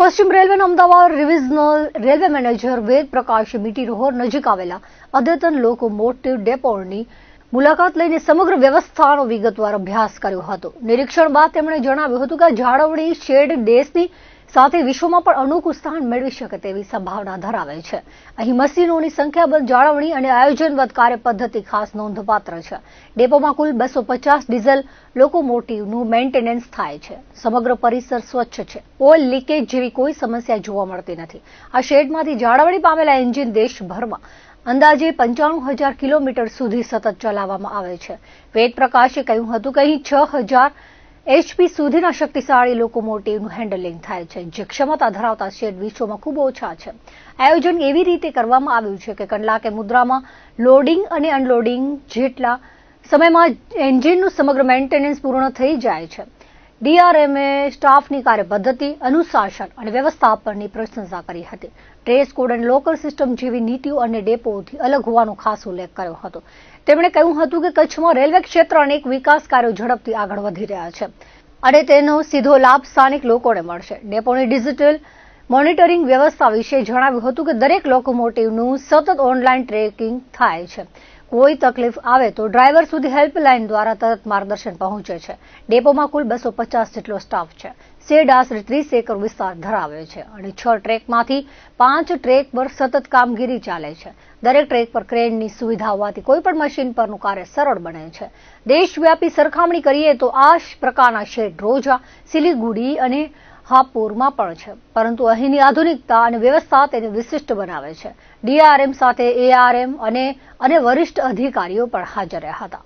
પશ્ચિમ રેલવેના Ahmedabad divisional railway manager Ved Prakash મીટી રોહર નજીક આવેલા અદ્યતન લોકોમોટિવ ડેપોની મુલાકાત લઈને સમગ્ર વ્યવસ્થાનો વિગતવાર અભ્યાસ કર્યો હતો. નિરીક્ષણ બાદ તેમણે જણાવ્યું હતું કે જાળવણી શેડ દેશની સાથે વિશ્વમાં પણ અનોખું સ્થાન મેળવી શકે તેવી સંભાવના ધરાવે છે. અહીં મશીનોની સંખ્યાબંધ જાળવણી અને આયોજનબદ્ધ કાર્યપદ્ધતિ ખાસ નોંધપાત્ર છે. ડેપોમાં કુલ બસો પચાસ ડીઝલ લોકોમોટિવનું મેન્ટેનન્સ થાય છે. સમગ્ર પરિસર સ્વચ્છ છે. ઓઇલ લીકેજ જેવી કોઈ સમસ્યા જોવા મળતી નથી. આ શેડમાંથી જાળવણી પામેલા એન્જિન દેશભરમાં અંદાજે પંચાણું હજાર કિલોમીટર સુધી સતત ચલાવવામાં આવે છે. વેદ પ્રકાશે કહ્યું હતું કે અહીં છ હજાર એચપી સુધીના શક્તિશાળી લોકોમોટિવનું હેન્ડલિંગ થાય છે. જે ક્ષમતા ધરાવતા શેડ વિશ્વમાં ખૂબ ઓછા છે. આયોજન એવી રીતે કરવામાં આવ્યું છે કે કલાકે મુદ્રામાં લોડિંગ અને અનલોડિંગ જેટલા સમયમાં એન્જિનનું સમગ્ર મેન્ટેનન્સ પૂર્ણ થઈ જાય છે. ડીઆરએમએ સ્ટાફની કાર્યપદ્ધતિ, અનુશાસન અને વ્યવસ્થાપનની પ્રશંસા કરી હતી. ડ્રેસ કોડ અને લોકલ સિસ્ટમ જેવી નીતિઓ અને ડેપોથી અલગ હોવાનો ખાસ ઉલ્લેખ કર્યો હતો. તેમણે કહ્યું હતું કે કચ્છમાં રેલવે ક્ષેત્ર અનેક વિકાસ કાર્યો ઝડપથી આગળ વધી રહ્યા છે અને તેનો સીધો લાભ સ્થાનિક લોકોને મળશે. ડેપોની ડિજિટલ મોનિટરિંગ વ્યવસ્થા વિશે જણાવ્યું હતું કે દરેક લોકોમોટિવનું સતત ઓનલાઈન ટ્રેકિંગ થાય છે. કોઈ તકલીફ આવે તો ડ્રાઈવર સુધી હેલ્પલાઇન દ્વારા તરત માર્ગદર્શન પહોંચે છે. ડેપોમાં કુલ બસો પચાસ જેટલો સ્ટાફ છે. શેડ આશરે ત્રીસ એકર વિસ્તાર ધરાવે છે અને છ ટ્રેકમાંથી પાંચ ટ્રેક પર સતત કામગીરી ચાલે છે. દરેક ટ્રેક પર ક્રેનની સુવિધા હોવાથી કોઈપણ મશીન પરનું કાર્ય સરળ બને છે. દેશવ્યાપી સરખામણી કરીએ તો આ પ્રકારના શેડ રોજા, સિલીગુડી અને હાપુરમાં પણ છે. પરંતુ અહીંની આધુનિકતા અને વ્યવસ્થા તેને વિશિષ્ટ બનાવે છે. ડીઆરએમ સાથે એઆરએમ અને અને વરિષ્ઠ અધિકારીઓ પણ હાજર રહ્યા હતા.